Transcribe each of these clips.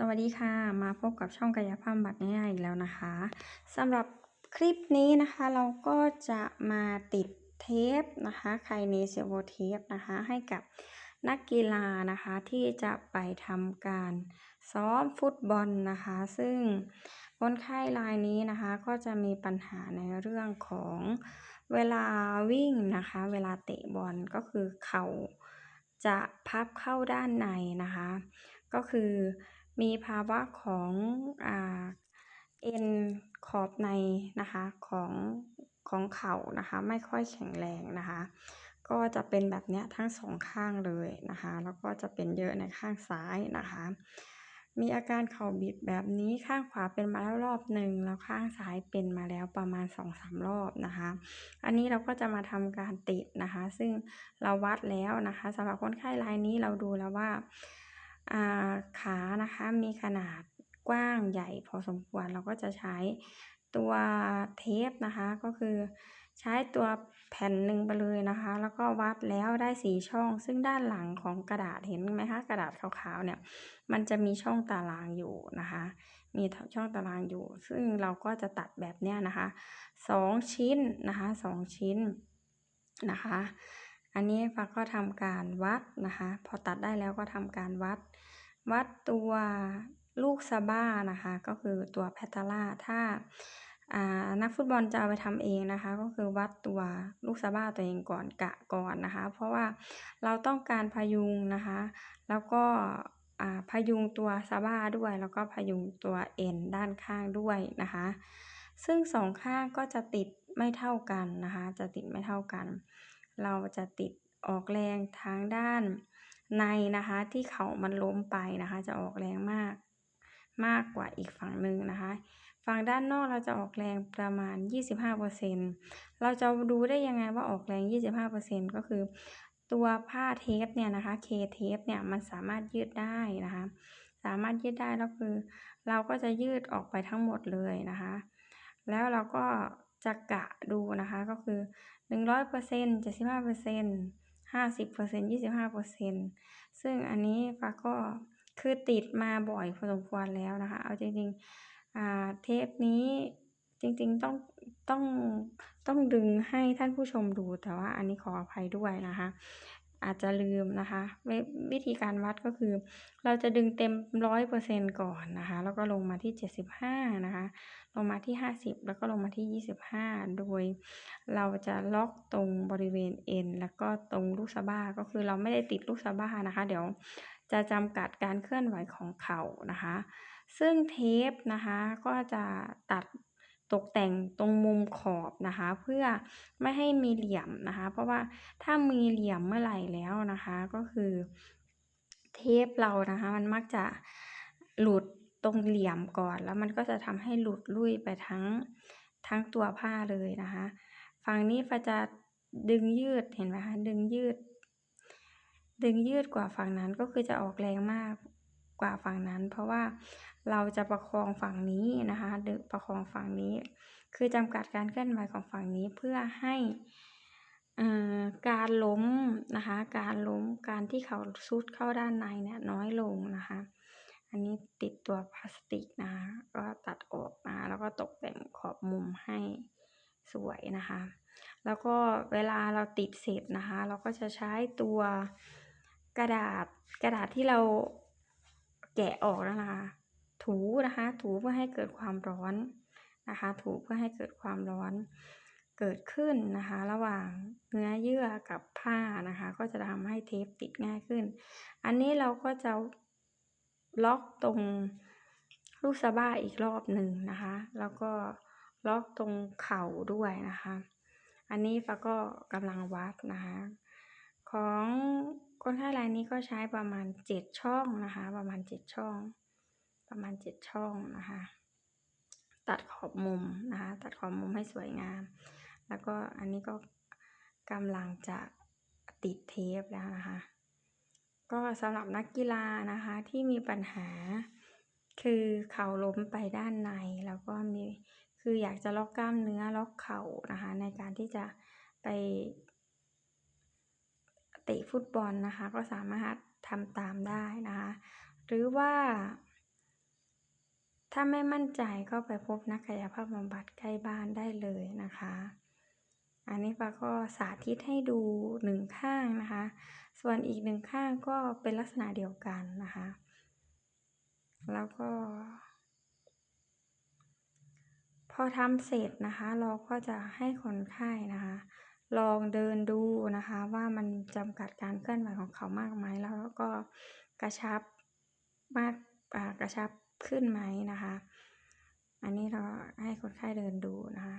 สวัสดีค่ะ มาพบกับช่องกายภาพบำบัดง่ายๆอีกแล้วนะคะสำหรับคลิปนี้นะคะเราก็จะมาติดเทปนะคะไคเนเซโวเทปนะคะให้กับนักกีฬานะคะที่จะไปทำการซ้อมฟุตบอลนะคะ ซึ่งคนไข้รายนี้นะคะก็จะมีปัญหาในเรื่องของเวลาวิ่งนะคะ เวลาเตะบอลก็คือเข่าจะพับเข้าด้านในนะคะ ก็คือ มีภาวะของอเอ็นขอบในนะคะของของเข่านะคะ ไม่ค่อยแข็งแรงนะคะ ก็จะเป็นแบบนี้ทั้งสองข้างเลยนะคะ แล้วก็จะเป็นเยอะในข้างซ้ายนะคะ มีอาการเข่าบิดแบบนี้ข้างขวาเป็นมาแล้วรอบหนึ่งแล้วข้างซ้ายเป็นมาแล้วประมาณสองสามรอบนะคะ อันนี้เราก็จะมาทำการติดนะคะ ซึ่งเราวัดแล้วนะคะสำหรับคนไข้รายนี้เราดูแล้วว่า ขานะคะมีขนาดกว้างใหญ่พอสมควรเราก็จะใช้ตัวเทปนะคะ ก็คือใช้ตัวแผ่นหนึ่งไปเลยนะคะ แล้วก็วัดแล้วได้สีช่อง ซึ่งด้านหลังของกระดาษเห็นไหมคะกระดาษขาวๆเนี่ย มันจะมีช่องตารางอยู่นะคะ มีช่องตารางอยู่ ซึ่งเราก็จะตัดแบบเนี้ยนะคะสองชิ้นนะคะสองชิ้นนะคะ อันนี้ฟ้าก็ทำการวัดนะคะ พอตัดได้แล้วก็ทำการวัด วัดตัวลูกซาบ้านะคะ ก็คือตัวแพตาล่าถ้านักฟุตบอลจะเอาไปทำเองนะคะ ก็คือวัดตัวลูกซาบ้าตัวเองก่อนกะก่อนนะคะ เพราะว่าเราต้องการพยุงนะคะ แล้วก็พยุงตัวซาบ้าด้วย แล้วก็พยุงตัวเอ็นด้านข้างด้วยนะคะ ซึ่งสองข้างก็จะติดไม่เท่ากันนะคะ จะติดไม่เท่ากัน เราจะติดออกแรงทางด้านในนะคะที่เขามันล้มไปนะคะจะออกแรงมากมากกว่าอีกฝั่งหนึ่งนะคะ ฝั่งด้านนอกเราจะออกแรงประมาณ 25%เราจะดูได้ยังไงว่าออกแรง 25%ก็คือตัวผ้าเทปเนี่ยนะคะเคเทปเนี่ยมันสามารถยืดได้นะคะ สามารถยืดได้แล้วคือ เราก็จะยืดออกไปทั้งหมดเลยนะคะ แล้วเราก็ จะกะดูนะคะก็คือ 100% 75% 50% 25%ซึ่งอันนี้ฟ้าก็คือติดมาบ่อยพอสมควรแล้วนะคะ เอาจริงๆเทปนี้จริงๆต้องต้องต้องดึงให้ท่านผู้ชมดูแต่ว่าอันนี้ขออภัยด้วยนะคะ อาจจะลืมนะคะวิธีการวัดก็คือ เราจะดึงเต็มร้อยเปอร์เซ็นก่อนนะคะ แล้วก็ลงมาที่เจ็ดสิบห้านะคะ ลงมาที่ห้าสิบแล้วก็ลงมาที่ยี่สิบห้าโดย เราจะล็อกตรงบริเวณเอ็นแล้วก็ตรงลูกสะบ้าก็คือเราไม่ได้ติดลูกสะบ้านะคะ เดี๋ยวจะจำกัดการเคลื่อนไหวของเข่านะคะ ซึ่งเทปนะคะก็จะตัด ตกแต่งตรงมุมขอบนะคะ เพื่อไม่ให้มีเหลี่ยมนะคะ เพราะว่าถ้ามีเหลี่ยมเมื่อไหร่แล้วนะคะก็คือ เทปเรานะคะ มันมักจะหลุดตรงเหลี่ยมก่อน แล้วมันก็จะทำให้หลุดลุ่ยไปทั้งทั้งตัวผ้าเลยนะคะฝั่งนี้ฟ้าจะดึงยืดเห็นไหมคะดึงยืด ดึงยืดกว่าฝั่งนั้นก็คือจะออกแรงมากกว่าฝั่งนั้น เพราะว่า เราจะประคองฝั่งนี้นะคะดึงประคองฝั่งนี้ คือจำกัดการเคลื่อนไหวของฝั่งนี้เพื่อให้การล้มนะคะ การล้มการที่เขาซุดเข้าด้านในเนี่ยน้อยลงนะคะ อันนี้ติดตัวพลาสติกนะก็ตัดออกมาแล้วก็ตกแต่งขอบมุมให้สวยนะคะ แล้วก็เวลาเราติดเสร็จนะคะ เราก็จะใช้ตัวกระดาษกระดาษที่เราแกะออกแล้วนะคะ ถูนะคะ ถูเพื่อให้เกิดความร้อนนะคะ ถูเพื่อให้เกิดความร้อนเกิดขึ้นนะคะ ระหว่างเนื้อเยื่อกับผ้านะคะ ก็จะทำให้เทปติดง่ายขึ้น อันนี้เราก็จะล็อกตรงลูกสะบ้าอีกรอบหนึ่งนะคะ แล้วก็ล็อกตรงเข่าด้วยนะคะ อันนี้ฟ้าก็กำลังวัดนะคะ ของคนไข้รายนี้ก็ใช้ประมาณเจ็ดช่องนะคะ ประมาณเจ็ดช่อง ประมาณเจ็ดช่องนะคะ ตัดขอบมุมนะคะ ตัดขอบมุมให้สวยงาม แล้วก็อันนี้ก็กำลังจะติดเทปแล้วนะคะ ก็สำหรับนักกีฬานะคะที่มีปัญหาคือเข่าล้มไปด้านในแล้วก็มีคืออยากจะล็อกกล้ามเนื้อล็อกเข่านะคะ ในการที่จะไปเตะฟุตบอลนะคะ ก็สามารถทำตามได้นะคะ หรือว่า ถ้าไม่มั่นใจก็ไปพบนักกายภาพบำบัดใกล้บ้านได้เลยนะคะ อันนี้ปาก็สาธิตให้ดูหนึ่งข้างนะคะ ส่วนอีกหนึ่งข้างก็เป็นลักษณะเดียวกันนะคะ แล้วก็ พอทำเสร็จนะคะ เราก็จะให้คนไข้นะคะลองเดินดูนะคะว่ามันจำกัดการเคลื่อนไหวของเขามากไหมแล้วก็กระชับมากกระชับ ขึ้นไหมนะคะ อันนี้เราให้คนไข้เดินดูนะคะ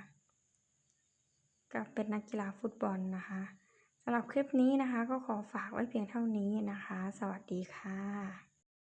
ก็เป็นนักกีฬาฟุตบอลนะคะสำหรับคลิปนี้นะคะ ก็ขอฝากไว้เพียงเท่านี้นะคะ สวัสดีค่ะ